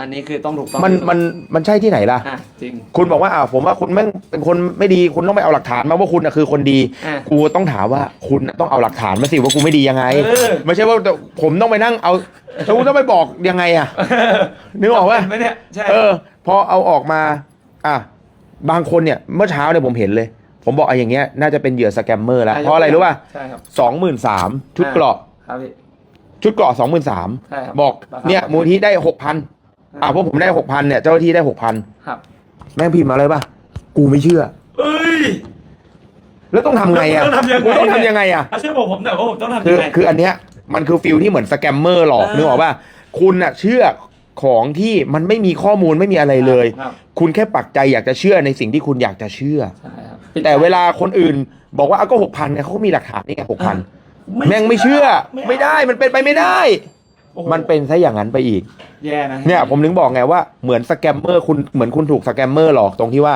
อันนี้คือต้องถูกต้องมันมันมันใช่ที่ไหนล่ะ อะจริง คุณบอกว่าอ่าผมว่าคุณแม่งเป็นคนไม่ดีคุณต้องไปเอาหลักฐานมาว่าคุณน่ะคือคนดี อะกูต้องถามว่าคุณน่ะต้องเอาหลักฐานมาสิว่ากูไม่ดียังไง เออ ไม่ใช่ว่าผมต้องไปนั่งเอาแล้วกูต้องไปบอกยังไงอะ นึกออกว่าเห็นไหมเนี่ยใช่ เออ พอเอาออกมา อะ บางคนเนี่ยเมื่อเช้าเนี่ยผมเห็นเลย ผมบอกไอ้อย่างเงี้ยน่าจะเป็นเหยื่อสแกมเมอร์แล้วเพราะอะไรรู้ป่ะใช่ครับสองหมื่นสามชุดเกราะ ครับพี่ ชุดเกราะสองหมื่นสามใช่ครับบอกราคาเนี่ยมูลที่ได้หกพัน อะพวกผมได้หกพันเนี่ย เจ้าหน้าที่ได้หกพันครับ แม่งพิมพ์มาเลยป่ะ กูไม่เชื่อ เอ้ย แล้วต้องทำไงอะต้องทำยังไง กูต้องทำยังไงอะอะช่วยบอกผมหน่อยว่าผมต้องทำคืยัองไง คืออันเนี้ยมันคือฟิลที่เหมือนสแกมเมอร์หลอกอ่านึนึกออกป่ะคุณอะเชื่อของที่มันไม่มีข้อมูลไม่มีอะไรเลย ครับ คุณแค่ปักใจอยากจะเชื่อในสิ่งที่คุณอยากจะเชื่อ ใช่ครับแต่เวลาคนอื่น บอกว่าเอาก็หกพันเนี่ยเขาก็มีหลักฐานนี่ไงหกพันแม่งไม่เชื่อ ไม่ได้มันเป็นไปไม่ได้ โอ้โห มันเป็นซะอย่างนั้นไปอีก แย่นะเนี่ยผมถึงบอกไงว่าเหมือนสแกมเมอร์คุณเหมือนคุณถูกสแกมเมอร์หลอกตรงที่ว่า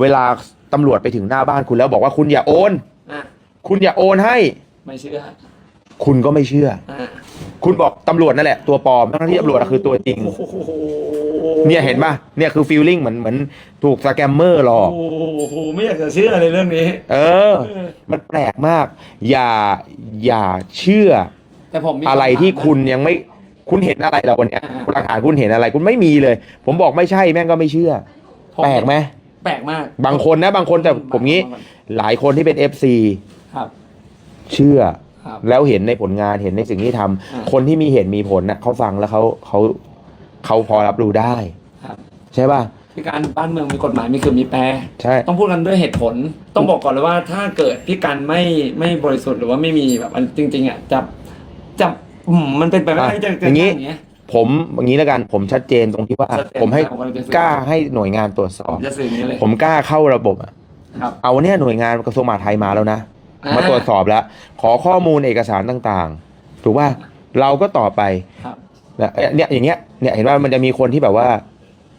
เวลาตำรวจไปถึงหน้าบ้านคุณแล้วบอกว่าคุณอย่าโอน อะคุณอย่าโอนให้ ไม่เชื่อคุณก็ไม่เชื่อ อะคุณบอกตำรวจนั่นแหละตัวปลอมทั้งที่ตำรวจอะคือตัวจริง โอ้โหเนี่ยเห็นป่ะเนี่ยคือฟีลลิ่งเหมือนเหมือนถูกสแกมเมอร์หลอก โอ้โหไม่อยากจะเชื่อเลยเรื่องนี้ เออมันแปลกมาก อย่าอย่าเชื่อแต่ผมมีอะไรที่คุณยังไม่ คุณเห็นอะไรแล้ววันเนี้ยอ่าหลักฐานคุณเห็นอะไร คุณไม่มีเลย ผมบอกไม่ใช่แม่งก็ไม่เชื่อผมแปลกไหมแปลกมากบางคนนะ บางคนแต่ผมงี้ หลายคนที่เป็น FC ครับ เชื่อ ครับ แล้วเห็นในผลงานเห็นในสิ่งที่ทำอ่าคนที่มีเหตุมีผลน่ะเขาฟังแล้วเขาเขาเขาพอรับรู้ได้ ครับ ใช่ป่ะพี่การบ้านเมืองมีกฎหมายมีคือมีแปร ใช่ ต้องพูดกันด้วยเหตุผล ต้องบอกก่อนเลยว่าถ้าเกิดพี่การไม่ไม่บริสุทธิ์หรือว่าไม่มีแบบอันจริง ๆอะจะจะ อืมมันเป็นไปไม่ได้ที่จะอจะย่างนี้อย่างเงี้ย ผมอย่างนี้แล้วกันผมชัดเจนตรงที่ว่า ชัดเจนผมให้ผมกำลังจะสื่อ กล้าให้หน่วยงานตรวจสอบ จะสื่ออย่างนี้เลย ผมกล้าเข้าระบบอะครับเอาเนี่ยหน่วยงานกระทรวงมหาดไทยมาแล้วนะ อ่ามมาตรวจสอบแล้ว ขอข้อมูลเอกสารต่างๆ ถูกป่ะเราก็ต่อบไปครับแล้วเนี่ยอย่างเงี้ยเนี่ยเห็นว่ามันจะมีคนที่แบบว่า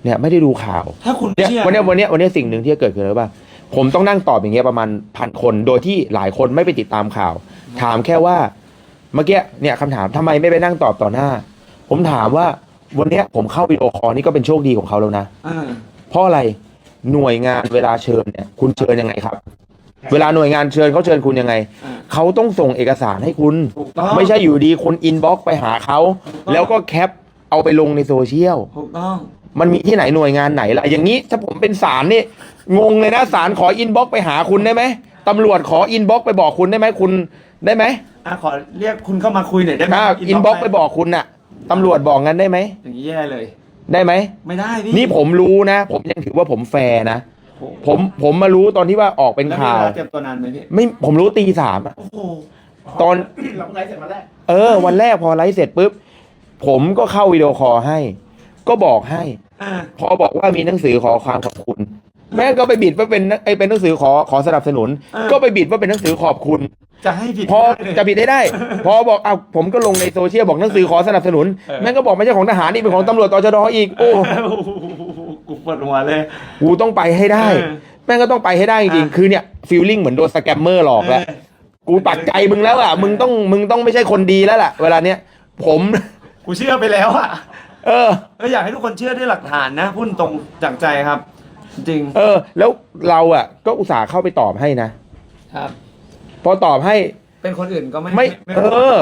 เนี่ยไม่ได้ดูข่าว ถ้าคุณเนี่ยเชื่อวันเนี้ยวันเนี้ยวันเนี้ยสิ่งหนึ่งที่จะเกิดขึ้นแล้วป่ะผมต้องนั่งตอบอย่างเงี้ยประมาณพันคน โดยที่หลายคนไม่ไปติดตามข่าว ถามแค่ว่า เมื่อกี้เนี่ยคำถามทำไมไม่ไปนั่งตอบต่อหน้า ผมถามว่าวันเนี้ยผมเข้าวิดีโอคอลนี่ก็เป็นโชคดีของเขาแล้วนะ อ่าเพราะอะไรหน่วยงานเวลาเชิญเนี่ย คุณเชิญยังไงครับ เวลาหน่วยงานเชิญเขาเชิญคุณยังไง อ่า เขาต้องส่งเอกสารให้คุณ ถูกต้องไม่ใช่อยู่ดีคนอินบ็อกไปหาเขา ถูกต้อง แล้วก็แคปเอาไปลงในโซเชียล ถูกต้อง มันมีที่ไหนหน่วยงานไหนล่ะ อย่างนี้ถ้าผมเป็นศาลนี่งงเลยนะศาลขออินบ็อกไปหาคุณได้ไหม ตำรวจขออินบ็อกไปบอกคุณได้ไหมคุณได้ไหมอะขอเรียกคุณเข้ามาคุยหน่อยได้ไหมถ้าครับ อินบ็อกไปบอกคุณน่ะตำรวจบอกงั้นได้ไหมอย่างนี้แย่เลย ได้ไหม ไม่ได้พี่นี่ผมรู้นะ ผมยังถือว่าผมแฟร์นะ โอ้โหผมผมมารู้ตอนที่ว่าออกเป็นแล้วมีข่าว เวลาเตรียมตัวนานไหมพี่ไม่ผมรู้ตีสามอะ โอ้โหตอน เราไลฟ์เสร็จมาแรกเออ วันแรกพอไลฟ์เสร็จปุ๊บ ผมก็เข้าวิดีโอคอลให้ ก็บอกให้ อ่าพอบอกว่ามีหนังสือขอความขอบคุณ แม่ก็ไปบิดว่าเป็นไอยเป็นหนังสือขอขอสนับสนุนก็ไปบิดว่าเป็นหนังสือขอบคุณ จะให้ผิดพอไม่ได้เลย จะบิดได้ได้ พอบอกเอาผมก็ลงในโซเชียลบอกหนังสือขอสนับสนุน เออ แม่งก็บอกไม่ใช่ของทหารนี่เป็นของตำรวจตชดอีกโอ้กูปวดหัวเลย กูต้องไปให้ได้ เออแม่งก็ต้องไปให้ได้จริงอะๆคือเนี่ยฟีลลิ่งเหมือนโดนสแกมเมอร์หลอกแล้ว กูปักใจมึงแล้วอะ มึงต้องมึงต้องไม่ใช่คนดีแล้วล่ะ เวลาเนี้ยผม กูเชื่อไปแล้วอะเออ ก็อยากให้ทุกคนเชื่อด้วยหลักฐานนะพูดตรงจากใจครับ จริง เออ แล้วเราอะ ก็อุตส่าห์เข้าไปตอบให้นะครับ พอตอบให้เป็นคนอื่นก็ไม่ไม่ไม่เออ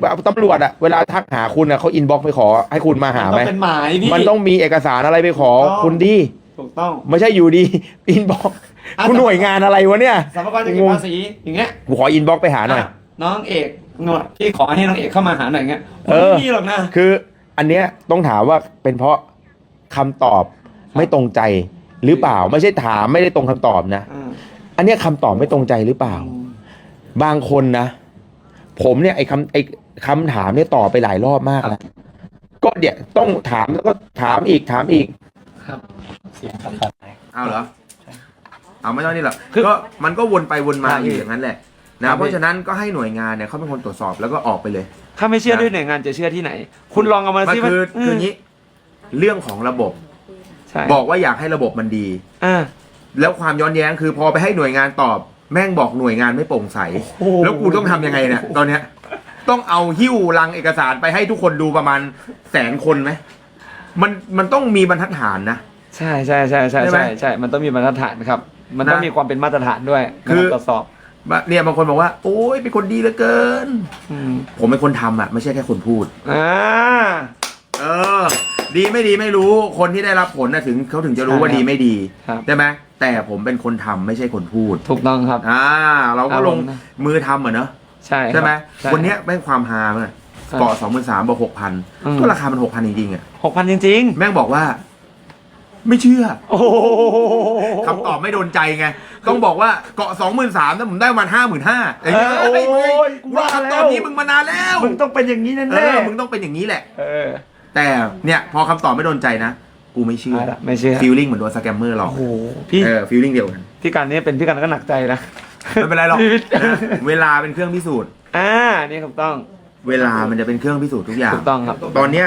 แบบตำรวจอะเวลาทักหาคุณอะเขาอินบ็อกไปขอ ให้คุณมาหามันไหต้มองเป็นหมายพี่ มันต้องมีเอกสารอะไรไปขอถูกต้อง คุณดี ถูกต้อง ไม่ใช่อยู่ดี อินบ็อกอะ คุณหน่วยงานอะไรวะเนี่ยสรรพากรจะเก็บภาษีอย่างเงี้ยกูขออินบ็อกไปหาหน่อยะน้องเอกหนวดพี่ขอให้น้องเอกเข้ามาหาหน่อยเงี้ยเออ ไม่มีหรอกนะ คืออันเนี้ยต้องถามว่าเป็นเพราะคำตอบไม่ตรงใจ หรือเปล่าไม่ใช่ถามไม่ได้ตรงคำตอบนะ อ่าอันเนี้ยคำตอบไม่ตรงใจหรือเปล่า บางคนนะ ผมเนี่ยไอ้คำไอ้คำถามเนี่ยตอบไปหลายรอบมากแล้วก็เดี๋ยวต้องถามแล้วก็ถามอีกถามอีกครับเสียงขัดขัด เอาเหรอเอาไม่ต้องนี่หรอกก็มันก็วนไปวนมาอยู่อย่างนั้นแหละครันะบ เพราะฉะนั้นก็ให้หน่วยงานเนี่ยเขาเป็นคนตรวจสอบแล้วก็ออกไปเลย ถ้าไม่เชื่อนะด้วยหน่วยงานจะเชื่อที่ไหน คุณลองเอามามันสิคือมคืออย่างนี้ เรื่องของระบบ ใช่ บอกว่าอยากให้ระบบมันดี อ่า แล้วความย้อนแย้งคือพอไปให้หน่วยงานตอบ แม่งบอกหน่วยงานไม่โปร่งใส โอ้โห แล้วกูต้องทำยังไงเนี่ยตอนเนี้ย ต้องเอาหิ้วลังเอกสารไปให้ทุกคนดูประมาณแสนคนไหมมันมันต้องมีบรรทัดฐานนะ ใช่ใช่ใช่ใช่ใช่ไหมใช่ใช่มันต้องมีบรรทัดฐานครับ มันต้องนะมีความเป็นมาตรฐานด้วยคือ ในการตรวจสอบเนี่ยบางคนบอกว่า โอ้ยเป็นคนดีเหลือเกิน อืมผมเป็นคนทำอะ ไม่ใช่แค่คนพูด อ่า เออ ดีไม่ดีไม่รู้คนที่ได้รับผลนะถึงเขาถึงจะรู้ว่าใช่ครับดีไม่ดีครับ ใช่ไหมแต่ผมเป็นคนทำไม่ใช่คนพูดถูกต้องครับ อ่า เราก็ครับลงผมนะมือทำเหมือนเนอะใช่ครับใช่ไหมใช่วันเนี้ยแม่งความฮาเมื่อครับ เกาะสองหมื่นสามบอกหกพันอืม ก็ราคามันหกพันจริงๆอะหกพันจริง แม่งบอกว่า ไม่เชื่อๆ โอ้โหคำตอบไม่โดนใจไงต้องบอกว่าเกาะสองหมื่นสามแต่ผมได้ประมาณห้าหมื่นห้าเออโอ้ยกูรอคำตอบนี้มึงมานานแล้ว มึงต้องเป็นอย่างนี้แน่เอๆอมึงต้องเป็นอย่างนี้แหละเออ แต่เนี่ยพอคำตอบไม่โดนใจนะ กูไม่เชื่อเอาละไม่เชื่อ ฟีลลิ่งเหมือนโดนสแกมเมอร์หลอกโอ้โหพี่เออฟีลลิ่งเดียวกันพี่การนี้เป็นพี่การก็หนักใจนะ ไม่เป็นไรหรอกชีวิตนะเวลาเป็นเครื่องพิสูจน์ อ่านี่ถูกต้องเวลามันจะเป็นเครื่องพิสูจน์ทุกอย่าง ถูกต้องครับตอนเนี้ย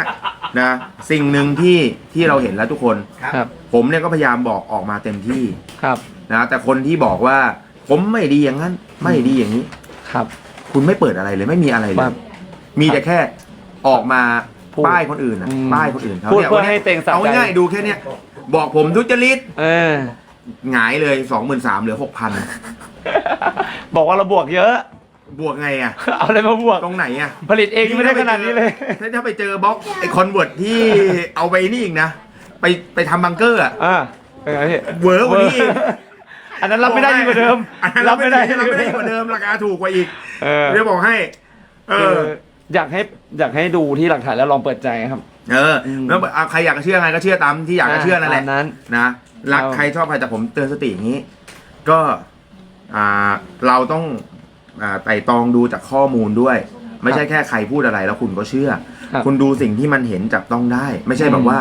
นะสิ่งหนึ่งที่ที่เราเห็นแล้วทุกคน ครับผมเนี่ยก็พยายามบอกออกมาเต็มที่ครับนะแต่คนที่บอกว่า ผมไม่ดีอย่างนั้น ไม่ดีอย่างนี้ ครับ คุณไม่เปิดอะไรเลยไม่มีอะไรเลครัยบ มีแต่แค่ออกมา พูด ป้ายคนอื่นนะอืมป้ายคนอื่นเขาพูดนี่ยเพื่อวันนี้ให้เต็งสะใจ เอาง่ายๆดูแค่เนี้ยบอกผมทุจริตเออ หงายเลยสองหมื่นสามเหลือหกพันบอกว่าเราบวกเยอะ บวกไงอะ เอาอะไรมาบวก ตรงไหนอะผลิตเองยังไม่ได้ขนาดนี้เลย ถ้าถ้าไปเจอบล็อกไอคอนเวิร์ตที่เอาไปนี่อีกนะ ไปไปทำบังเกอร์อะ อ่าเป็นไงพี่เวอร์กว่านี้อีก อันนั้นรับไม่ได้ยิ่งกว่าเดิม อันนั้นรับไม่ได้รับไม่ได้กว่าเดิมราคาถูกกว่าอีก เออ เดี๋ยวบอกให้ เอคือออ ยากให้อยากให้ดูที่หลักฐานแล้วลองเปิดใจครับ เออมแล้วเอาใครอยากจะเชื่อไงก็เชื่อตามที่อยากจะเชื่อนั่นแหละตามนั้น นะรักเราใครชอบใครแต่ผมเตือนสติอย่างนี้ ก็อ่าเราต้องอ่าไต่ตรองดูจากข้อมูลด้วย ไม่ใช่แค่ใครพูดอะไรแล้วคุณก็เชื่อ ครับคุณดูสิ่งที่มันเห็นจับต้องได้ ไม่ใช่แบอืบม ว่า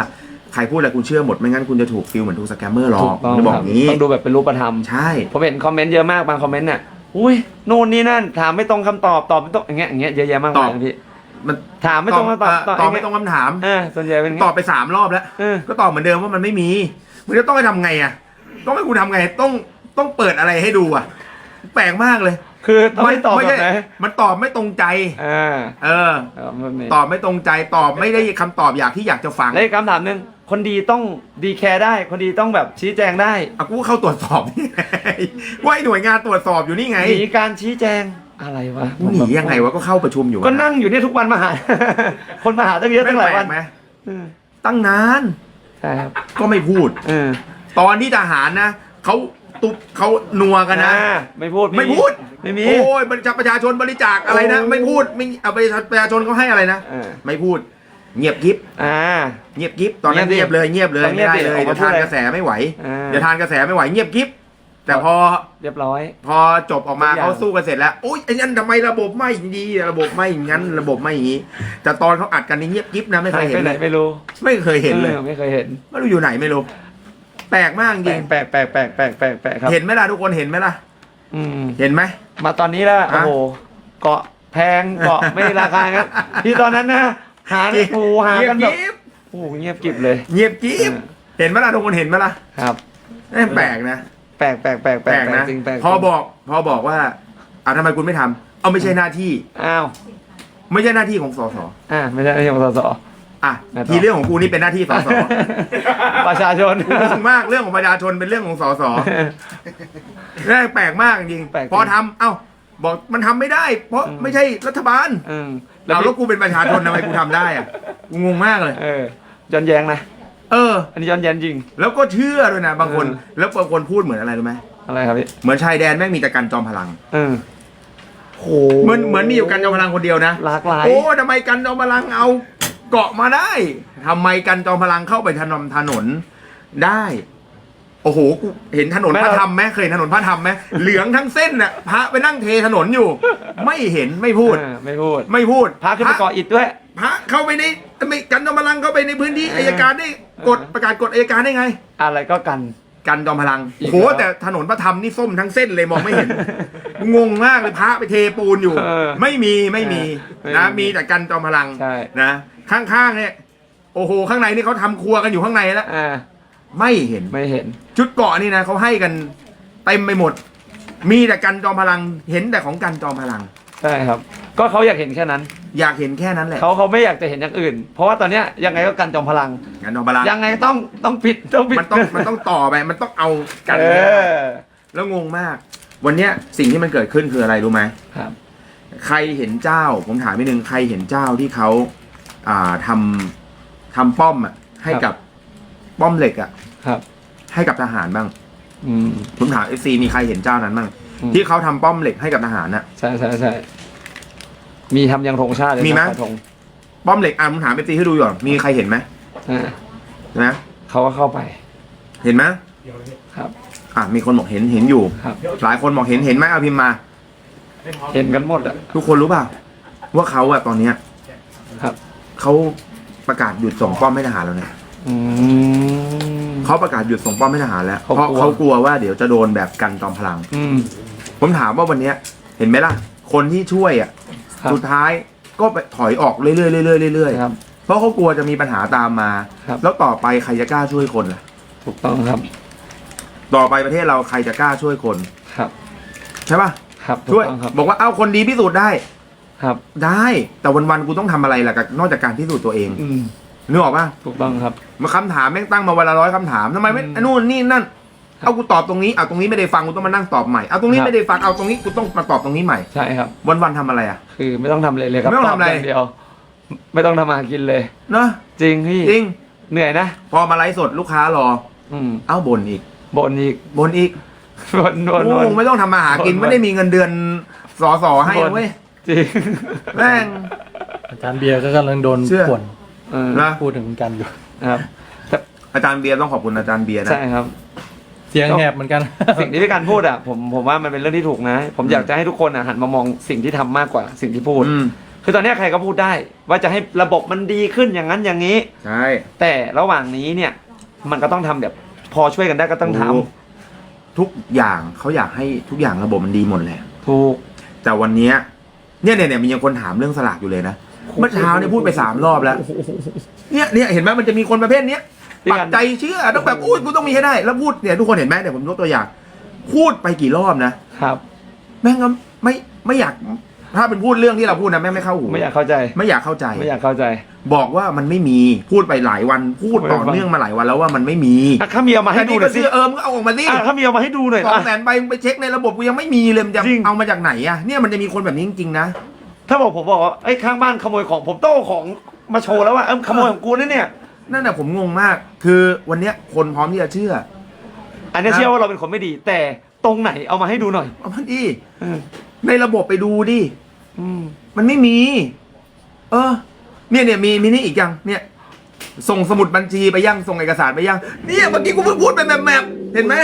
ใครพูดอะไรคุณเชื่อหมดไม่งั้นคุณจะถูกฟิลเหมือนถูกสแกมเมอร์หลอถูกกต้องจะบอคกรับอย่างนี้ ต้องดูแบบเป็นรูปธรรม ใช่ ผมเห็นคอมเมนต์เยอะมากบางคอมเมนต์เนี่ย อุ้ยโน่นนี่นั่น ถามไม่ตรงคำตอบตอบไม่ตรงอย่างเงี้ยอย่างเงี้ยเยอะแยะมากตมาอยบนะพี่มันถามไม่ตรงคำตอบเตอบไม่ตรงคำถาม เออส่วนใหญ่เป็นอย่างตอเงี้บยไปสามรอบแล้ว เออ ก็ตอบเหมือนเดิมว่ามันไม่มีมึงจะต้องไปทำไงอะ ต้องให้กูทำไง ต้องต้องเปิดอะไรให้ดูอะ แปลกมากเลยคือต้องให้ตอบไม่แบบใช่ไหนมันตอบไม่ตรงใจ อ่าเออเอาแบบนี้ตอบไม่ตรงใจ ตอบไม่ได้คำตอบอยากที่อยากจะฟัง แล้วอีกคำถามหนึ่ง คนดีต้องดีแคร์ได้ คนดีต้องแบบชี้แจงได้ อะกูก็เข้าตรวจสอบนี่ไงว่าไอ้หน่วยงานตรวจสอบอยู่นี่ไงหนีการชี้แจงอะไรวะกูหนียังไงวะก็เข้าประชุมอยู่ก็นั่งอยู่เนี่ยทุกวันมาหา คนมาหาตั้งเยอะไม่ตั้งหแปลายลวันกไหมอืมตั้งนานใช่ครับก็ไม่พูดเออตอนที่ทหารนะเขาตุบเขานัวกันนะอ่าไม่พูดไม่พูดไม่มีโอ้ยบริจาคประชาชนบริจาคอะไรนะโอ้ไม่พูดไม่เอาประชาประชาชนเขาให้อะไรนะเออไม่พูด เงียบกิฟอ่า เงียบกิฟตอนนั้นเงีเงียยบบดิเลยเงียบเลยต้องเงีไม่ยบได้ดิเลยออกเดี๋มายวทานพูดเลยกระแสไม่ไหวอ่า เดี๋ยวทานกระแสไม่ไหวเงียบกิฟแต่พอเรียบร้อย พอจบออกมาทุกอย่าง เขาสู้กันเสร็จแล้วโอ้ยไอ้นั่นทำไมระบบไม่ดีระบบไม่อย่างนั้นระบบไม่อย่างนี้ แต่ตอนเขาอัดกันนี่เงียบกิฟนะไม่เคยเห็ไปนไหนเลยไม่รู้ไม่เคยเห็นเลย ออไม่เคยเห็นไม่รู้อยู่ไหนไม่รู้แปลกมากจแปลริงกแปลกแปลกแปลกแปลกแปลกแปลกครับเห็นไหมล่ะทุกคนเห็นไหมล่ะ อืม เห็นไหม มาตอนนี้แล้วโอ้ฮะโหเกาะแพงเกาะไม่ราคางั้นที่ตอนนั้นนะ หาจริงโอ้โหหาเงียกับนแบบกิฟโอ้โหเงียบกริบเลย เงียบกิฟเออเห็นไหมล่ะทุกคนเห็นไหมล่ะครับเอ้ยแปลกนะ แปลกแปลกแปลกแปลกนะจริงแปลกพอบอก พอบอกว่าอะทำไมคุณไม่ทำเอาไม่ใช่หน้าที่อ้าวไม่ใช่หน้าที่ของสสอ่าไม่ใช่ไม่ใช่ของสสอะไงต่อทีเรื่องของกูนี่เป็นหน้าที่สสประชาชนงงมากเรื่องของประชาชนเป็นเรื่องของสสเรื่องแปลกมากจริงแปลกจริงพอทำเอ้าบอกมันทำไม่ได้ เพราะอืมไม่ใช่รัฐบาล อืมเอาแล้วกูเป็นประชาชนทำไมกูทำได้อะกูงงมากเลย เออย้อนแย้งนะ เออ อันนี้ย้อนแย้งจริง แล้วก็เชื่อด้วยนะบางคน เออ แล้วบางคนพูดเหมือนอะไรรู้ไหมอะไรครับพี่เหมือนชายแดนแม่งมีแต่กันจอมพลัง เออโห เหมือนเหมือนมีอยู่กันจอมพลังคนเดียวนะหลากหลาย โอ้ทำไมกันจอมพลังเอา เกาะมาได้ทำไมกันจอมพลังเข้าไปถนนถนนได้ โอ้โหกูเห็นถนนไม่พระเราธรรมไหมเคยเห็นถนนพระธรรมไหมเหลืองทั้งเส้นน่ะพระไปนั่งเทถนนอยู่ ไม่เห็นไม่พูด เออไม่พูดไม่พูด พาขึ้นไปเกาะอิฐด้วย พระเข้าไปในทำไมกันจอมพลังเข้าไปในพื้นที่เอออายการได้กฎประกาศกฎอายการได้ไง อะไรก็กัน กันจอมพลังอีกโหแล้วแต่ถนนพระธรรมนี่ส้มทั้งเส้นเลยมองไม่เห็น งงมากเลยพระไปเทปูนอยู่ เออไม่มีไม่มีเออนะไม่มีมีแต่กันจอมพลังใช่ นะข้างๆเนี่ยโอ้โหข้างในนี่เขาทำครัวกันอยู่ข้างในแล้ว อ่า ไม่เห็น ไม่เห็น ชุดเกาะนี่นะเขาให้กันเต็มไปหมด มีแต่กันจอมพลังเห็นแต่ของกันจอมพลัง ใช่ครับ ก็เขาอยากเห็นแค่นั้น อยากเห็นแค่นั้นแหละเขาเขาไม่อยากจะเห็นอย่างอื่น เพราะว่าตอนเนี้ยยังไงก็กันจอมพลังงั้นเอาบาลานซ์ยังไงต้องต้องปิดต้องปิดมันต้องมันต้องต่อไปมันต้องเอากันเอให้ได้อแล้วงงมาก วันเนี้ยสิ่งที่มันเกิดขึ้นคืออะไรรู้ไหมครับ ใครเห็นเจ้า ผมถามนิดนึงใครเห็นเจ้าที่เขาอ่าทำทำป้อมอะให้กับ ป้อมเหล็กอะครับ ให้กับทหารบ้างอืม ผมถามเอซีมีใครเห็นเจ้านั้นบ้างอืม ที่เขาทำป้อมเหล็กให้กับทหารน่ะ ใช่ใช่ใช่มีทำยังธงชาติเลยมีไหมกระทงป้อมเหล็กอะผมถามเอซีให้ดูก่อนมีใครเห็นไหมอ่านะเขาก็เข้าไปเห็นไหมครับ อะมีคนบอกเห็นเห็นอยู่ ครับ หลายคนบอกเห็นเห็นไหมเอาพิมพ์มา เห็นกันหมดอะ ทุกคนรู้เปล่าว่าเขาอะตอนเนี้ยครับ เขาประกาศหยุดส่งป้อมให้ทหารแล้วเนี่ย อืม เขาประกาศหยุดส่งป้อมให้ทหารแล้วเขาเพราะกลัวเขากลัวว่าเดี๋ยวจะโดนแบบกันจอมพลัง อืม ผมถามว่าวันเนี้ยเห็นไหมล่ะ คนที่ช่วยอะครับ สุดท้ายก็ไปถอยออกเรื่อยๆเรื่อยๆเรื่อยครับ ๆเพราะเขากลัวจะมีปัญหาตามมา ครับ แล้วต่อไปใครจะกล้าช่วยคนล่ะ ถูกต้องครับ ต่อไปประเทศเราใครจะกล้าช่วยคนครับ ใช่ป่ะครับถูกช่วย ต้องครับ บอกว่าเอาคนดีพิสูจน์ได้ ครับ ได้ แต่วันๆกูต้องทำอะไรล่ะกับนอกจากการพิสูจน์ตัวเอง อืม นึกออกป่ะถูกต้องครับมาคำถามแม่งตั้งมาวันละร้อยคำถามทำไมไม่อืมไอ้นู่นนี่นั่นเอากูตอบตรงนี้เอาตรงนี้ไม่ได้ฟังกูต้องมานั่งตอบใหม่เอาตรงนี้ครับไม่ได้ฟังเอาตรงนี้กูต้องมาตอบตรงนี้ใหม่ใช่ครับ วันๆทำอะไรอะคือไม่ต้องทำอะไรเลยครับไม่ต้องทำอะไรบย่างเดียวไม่ต้องทำมาหากินเลยเนาะจริงพี่จริงเหนื่อยนะพอมาไลฟ์สดลูกค้ารอ อืมเอ้าบ่นอีกบ่นอีกบ่นอีกบ่นบ่นโอ้บ่นไม่ต้องทำมาหากินบ่นไม่ได้มีเงินเดือนสอสอให้บ่นนะเว้ยจริงแม่งอาจารย์เบียร์ก็กำลังโดนเชื่อป่วน เออนะ พูดถึงกันอยู่ครับอาจารย์เบียร์ต้องขอบคุณอาจารย์เบียร์นะ ใช่ครับ เสียงแหบเหมือนกัน สิ่งที่พี่การพูดอะผมผมว่ามันเป็นเรื่องที่ถูกนะ ผมอยากจะให้ทุกคนอะหันมามองสิ่งที่ทำมากกว่าสิ่งที่พูด อืมคือตอนเนี้ยใครก็พูดได้ ว่าจะให้ระบบมันดีขึ้นอย่างนั้นอย่างนี้ ใช่ แต่ระหว่างนี้เนี่ยมันก็ต้องทำแบบพอช่วยกันได้ก็ต้องทำถูก ทุกอย่างเขาอยากให้ทุกอย่างระบบมันดีหมดแหละถูก แต่วันเนี้ยเนี่ยเนี่ยเนี่ยมียังคนถามเรื่องสลากอยู่เลยนะ เมื่อเช้าเนี่ยพูดไปสามรอบแล้ว เนี่ยเนี่ยเห็นไหมมันจะมีคนประเภทเนี้ยพี่ปักักนใจเชื่อต้องแบบอุ้ยกูต้องมีให้ได้ แล้วพูดเนี่ยทุกคนเห็นไหมเดี๋ยวผมยกตัวอย่าง พูดไปกี่รอบนะครับ แม่งก็ไม่ไม่อยาก ถ้าเป็นพูดเรื่องที่เราพูดนะแม่งไม่เข้าหูไม่อยากเข้าใจ ไม่อยากเข้าใจ ไม่อยากเข้าใจ บอกว่ามันไม่มีพูดไปหลายวันพูดต่อเนื่องมาหลายวันแล้วว่ามันไม่มีอะถ้ามีเอามาให้แต่ดูนี่หน่ก็อยสิเชื่อเออมงก็เอาออกมาสิอะถ้ามีเอามาให้ดูหน่อยสองอะแสนใบไปเช็คในระบบกูยังไม่มีเลยมันจะจริงเอามาจากไหนอะเนี่ยมันจะมีคนแบบนี้จริงๆนะ ถ้าบอกผมบอกว่าไอ้ยข้างบ้านขโมยของผมต้องเอาของมาโชว์แล้วว่าเออขโมยของกูนะเนี่ย นั่นแหละผมงงมาก คือวันเนี้ยคนพร้อมที่จะเชื่อ อันนี้นะเชื่อว่าเราเป็นคนไม่ดี แต่ตรงไหนเอามาให้ดูหน่อยเอามันดี เออในระบบไปดูดิ อืม มันไม่มี เออ เนี่ยเนี่ยมีมีนี่อีกยัง เนี่ย ส่งสมุดบัญชีไปยัง ส่งเอกสารไปยัง เนี่ยเมื่อกี้กูเพิ่งพูดไปแบบแบบๆ เห็นไหม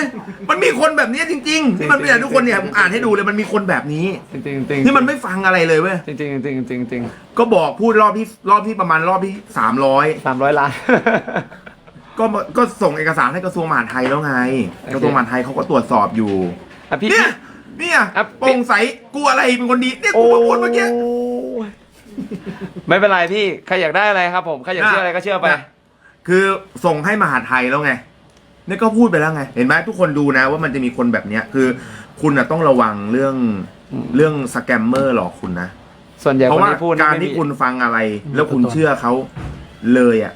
มันมีคนแบบนี้จริงๆที่มันไม่อยากทุกคนเนี่ยผมอ่านให้ดูเลยมันมีคนแบบนี้จริงจริงจริงที่มันไม่ฟังอะไรเลยเว้ยจริงจริงจริงจริงจริงก็บอกพูดรอบที่รอบที่ประมาณรอบที่สามร้อยสามร้อยล้านก็มาก็ส่งเอกสารให้กระทรวงมหาดไทยแล้วไงโอเคกระทรวงมหาดไทยเขาก็ตรวจสอบอยู่อะพี่เนี่ยเนี่ยอะโปร่งใสกูอะไรเป็นคนดีเนี่ยกูโอ้มาพูดเมื่อกี้ยไม่เป็นไรพี่ใครอยากได้อะไรครับผมใครอยากเชื่ออะไรก็เชื่อไปน่ะคือส่งให้มหาดไทยแล้วไงเนี่ยก็พูดไปแล้วไง เห็นไหมทุกคนดูนะว่ามันจะมีคนแบบเนี้ยคือ คุณน่ะต้องระวังเรื่องอืมเรื่องสแกมเมอร์หลอกคุณนะส่วนใหญ่เพคนราะว่าที่พูดนี่การไม่ที่มีคุณฟังอะไรอืมแล้วคุณเป็นตัวเชื่อเขาเลยอะ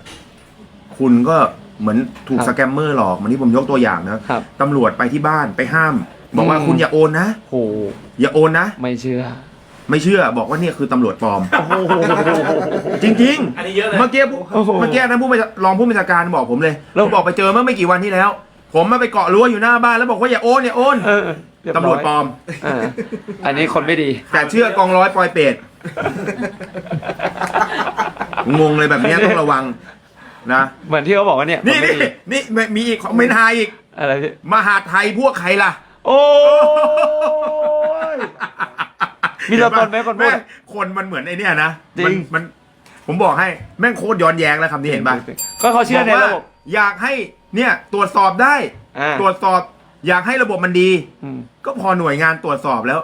คุณก็เหมือนถูกครับสแกมเมอร์หลอกเหมือนที่ผมยกตัวอย่างนะครับ ตำรวจไปที่บ้านไปห้าม บอกว่าอืม คุณอย่าโอนนะโอ้โหอย่าโอนนะ ไม่เชื่อ ไม่เชื่อบอกว่าเนี่ยคือตำรวจปลอมโอ้โหจริงอันนี้เยอะเลย ๆ เมื่อกี้ผู้โอ้โหเมื่อกี้นะผู้บัญชารองผู้บัญชาการบอกผมเลยแล้วเขาบอกไปเจอเมื่อไม่กี่วันที่แล้ว ผมมาไปเกาะรั้วอยู่หน้าบ้านแล้วบอกว่าอย่าโอนอย่าโอนเออเยบตำรวจปลอม เอออันนี้คนไม่ดี แต่เชื่อกองร้อยปลอยเป็ด งงเลยแบบเนี้ยต้องระวังนะเหมือนที่เขาบอกว่าเนี่ยคนี่นไม่นี่ดีนี่มีอีกของเมนไฮอีกอะไรพี่มหาดไทยพวกใครล่ะ โอ้ย มีตัวตนไหมคนพูด แงคนมันเหมือนไอเนี่ยนะจริง มันมัน ผมบอกให้แม่งโคตรย้อนแย้งแล้วคำนี้เห็นป่ะก็เขาเชื่อในบกว่าระบบอยากให้เนี่ยตรวจสอบได้ อ่าตรวจสอบอยากให้ระบบมันดี อืม ก็พอหน่วยงานตรวจสอบแล้ว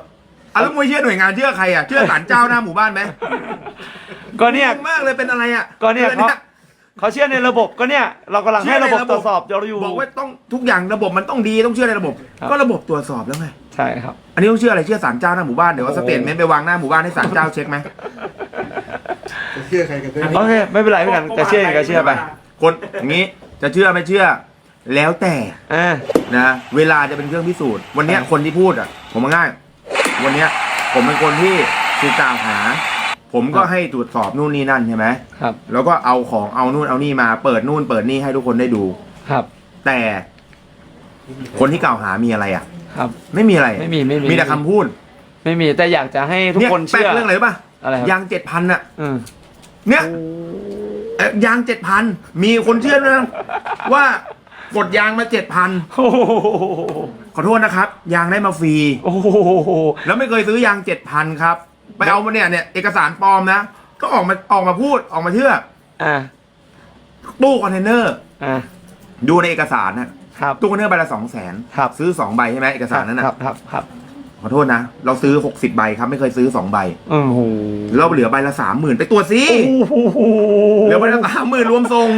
อะแล้วมึงเชื่อหน่วยงานเชื่อใครอะเชื่อศาลเจ้าหน้าหมู่บ้านไหมก็เนี่ย งงมากเลยเป็นอะไรอะก็เนี่ย คือเขาเขาเชื่อในระบบก็เนี่ย เรากำลังให้ระบบตรวจสอบเราอยู่ บอกว่าต้องทุกอย่างระบบมันต้องดีต้องเชื่อในระบบ ครับ ก็ระบบตรวจสอบแล้วไง ใช่ครับ อันนี้ต้องเชื่ออะไรเชื่อศาลเจ้าหน้าหมู่บ้านเดี๋ยวว่าโอ้สโหเตทเมนต์ไปวางหน้าหมู่บ้านให้ศาลเจ้าเช็คไหมจะเชื่อใครกันได้โอเคไม่เป็นไรพี่กันจะเชื่อยังไงก็เชื่อไป คนอย่างนี้จะเชื่อไม่เชื่อ แล้วแต่อ่า นะเวลาจะเป็นเครื่องพิสูจน์วันเนี้ยครับคนที่พูดอะ ผมว่าง่าย วันเนี้ยผมเป็นคนที่ถูกกล่าวหา ผมก็ให้ตรวจสอบนู่นนี่นั่นใช่ไหมครับแล้วก็เอาของเอานู่นเอานี่มาเปิดนู่นเปิดนี่ให้ทุกคนได้ดู ครับ แต่คนที่กล่าวหามีอะไรอะ ครับ ไม่มีอะไรไม่มีไม่มี มีแต่คำพูดไม่มีแต่อยากจะให้ทุกเนี่ยคนแปลเชื่กอเรื่องอะไรรู้ป่ะอะไรครับ ยางเจ็ดพันอะอืมเนี่ยเอ่อยางเจ็ดพันมีคนเชื่อด้วยนะว่ากดยางมาเจ็ดพันโอ้โหขอโทษนะครับ ยางได้มาฟรี โอ้โหแล้วไม่เคยซื้อยางเจ็ดพันครับ ไปเอามาเนี่ยเนี่ยเอกสารปลอมนะ ก็ออกมาออกมาพูดออกมาเชื่อ อ่าตู้คอนเทนเนอร์ อ่าดูในเอกสารนะ ครับตู้คอนเทนเนอร์ใบละสองแสนครับซื้อสองใบใช่ไหมเอกสารนั้นครันะบครับครับขอโทษนะ เราซื้อหกสิบใบครับไม่เคยซื้อสองใบโอ้โหเราเหลือใบละสามหมื่นไปตรวจสิโอ้โหเหลือใบละสามหมื่นรวมทรง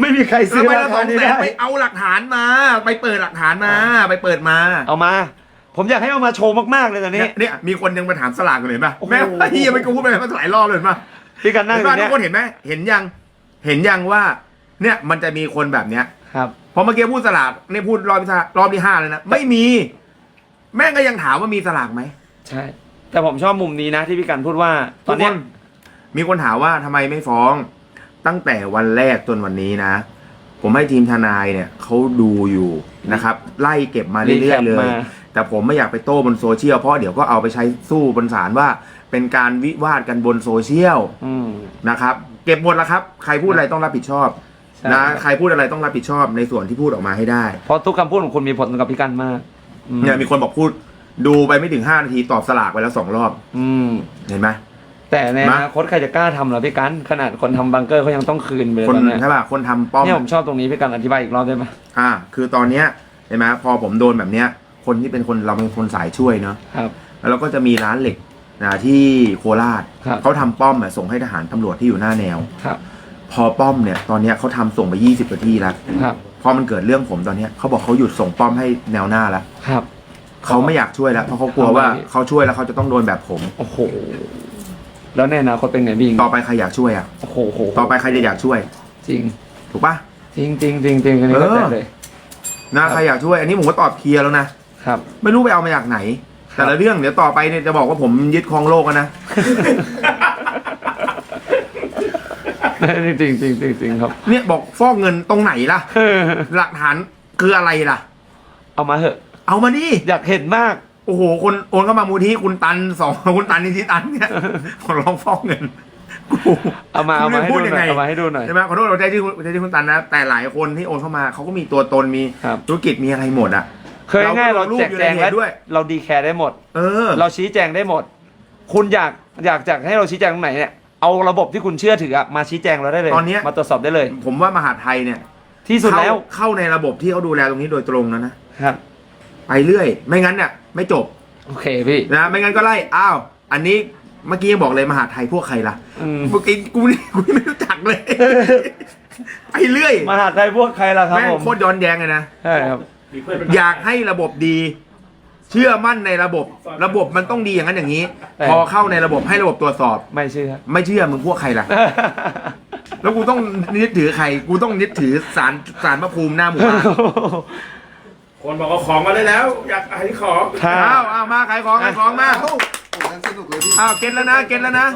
ไม่มีใครซื้ซื้ออไปราละสคาองนี้แสนได้ไปเอาหลักฐานมา ไปเปิดหลักฐานมา ไปเปิดมา เอามา ผมอยากให้เอามาโชว์มากๆเลยตอนนี้เนี่ยเนี่ยมีคนยังมาถามสลากกันเลยเห็นป่ะโอ้โหแม่พี่ยังไม่กูพูดไปมาหลายรอบเลยเห็นป่ะพี่กันนั่งเห็อนยู่ป่ะทุเนี่ยกคนเห็นไหมเห็นยัง เห็นยังว่า เนี่ยมันจะมีคนแบบเนี้ยครับ พอเมื่อกี้พูดสลากเนี่ยพูดรอบที่ห้ารอบที่ห้าเลยนะไม่มี แม่งก็ยังถามว่ามีสลากไหมใช่ แต่ผมชอบมุมนี้นะ ที่พี่กันพูดว่า ตอนเนี้ยทุกคมีคนถามว่าทำไมไม่ฟ้อง ตั้งแต่วันแรกจนวันนี้นะ ผมให้ทีมทนายเนี่ยเขาดูอยู่นะครับ ไล่เก็บมาเรื่อยๆเลยมา แต่ผมไม่อยากไปโต้บนโซเชียลเพราะเดี๋ยวก็เอาไปใช้สู้บนศาลว่า เป็นการวิวาทกันบนโซเชียลอืมนะครับ เก็บหมดแล้วครับ ใครพูดอะไรต้องรับผิดชอบ ใช่ นะใครพูดอะไรต้องรับผิดชอบในส่วนที่พูดออกมาให้ได้เพราะทุกคำพูดของคุณมีผลกับพี่กันมากอืมเนี่ยมีคนบอกพูดดูไปไม่ถึงห้านาทีตอบสลากไปแล้วสองรอบอืม เห็นไหม แต่ในอมา นาคตใครจะกล้าทำเหรอพี่กัน ขนาดคนทำบังเกอร์เขายังต้องคืนไปเลยคนตอนเนี้ยใช่ป่ะคนทำป้อม เนี่ยผมชอบตรงนี้พี่กันอธิบายอีกรอบได้ไหมอ่า คือตอนเนี้ยเห็นไหมพอผมโดนแบบเนี้ย คนที่เป็นคนเราเป็นคนสายช่วยเนาะครับ แล้วเราก็จะมีร้านเหล็กนะที่โคราชครับ เขาทำป้อมอะส่งให้ทหารตำรวจที่อยู่หน้าแนว ครับ พอป้อมเนี่ย ตอนเนี้ยเขาทำส่งไป20นาทีแล้วครับ พอมันเกิดเรื่องผมตอนเนี้ยเขาบอกเขาหยุดส่งป้อมให้แนวหน้าแล้วครับ เขาไม่อยากช่วยแล้วเพราะเขากลัวว่าเขาช่วยแล้วเขาจะต้องโดนแบบผม โอ้โห แล้วในอนาคตเป็นไงพี่ต่อไปใครอยากช่วยอะโอ้โหโหต่อไปใครจะอยากช่วย จริง ถูกปะ จริงจริงจริงจริงอันนี้ก็เออ แต่เลยนะใครอยากช่วย อันนี้ผมก็ตอบเคลียร์แล้วนะครับ ไม่รู้ไปเอามาจากไหนครับแต่ละเรื่องเดี๋ยวต่อไปเนี่ยจะบอกว่าผมยึดครองโลกแล้วนะ จริงจริงจริงจริงครับ เนี่ยบอกฟอกเงินตรงไหนล่ะ หลักฐานคืออะไรล่ะ เอามาเถอะ เอามาดิอยากเห็นมาก โอ้โห คนโอนเข้ามามูลที่คุณตันสองคุณตันนิติตันเนี่ยขอร้องฟอกเงินกูเอามาเอามาให้พูดูดหยังน่อยไงเอามาให้ดูหน่อยใช่ไหมขอโทษเราใจที่คุณใจที่คุณตันนะแต่หลายคนที่โอนเข้ามาเขาก็มีตัวตนมีครับธุรกิจมีอะไรหมดอะเคยง่ายๆเราเราก็ลงรูปแจกแจงอยู่ในและเพจด้วย เราดีแคร์ได้หมด เออ เราชี้แจงได้หมด คุณอยากอยากจากให้เราชี้แจงตรงไหนเนี่ย เอาระบบที่คุณเชื่อถืออะมาชี้แจงเราได้เลยตอนเนี้ย มาตรวจสอบได้เลย ผมว่ามหาดไทยเนี่ยที่สุดแล้วเข้าเข้าในระบบที่เขาดูแลตรงนี้โดยตรงแล้วนะครับ ไปเรื่อย ไม่งั้นเนี่ยไม่จบโอเคพี่ นะ ไม่งั้นก็ไล่อ้าวอันนี้เมื่อกี้ยังบอกเลยมหาดไทยพวกใครล่ะอืม เมื่อกี้กูนี่กูไม่รู้จักเลยไปเรื่อยมหาดไทยพวกใครล่ะครับแม่งผมโคตรย้อนแย้งเลยนะ ใช่ครับอยากให้ระบบดีเชื่อมั่นในระบบระบบมันต้องดีอย่างนั้นอย่างนี้ แต่ พอเข้าในระบบให้ระบบตรวจสอบ ไม่เชื่อ ไม่เชื่อมึงพวกใครล่ะ แล้วกูต้องยึดถือใคร กูต้องยึดถือสารสารพระภูมิหน้าหมู่บ้านคนบอกเอาของมาได้แล้ว อยากให้ของ ถ้า อ้าวอ้าวมาขายของขายของมาเอ้าโอ้งั้นสนุกเลยพี่ อ้าวเก็ตแล้วนะเก็ตแล้วนะ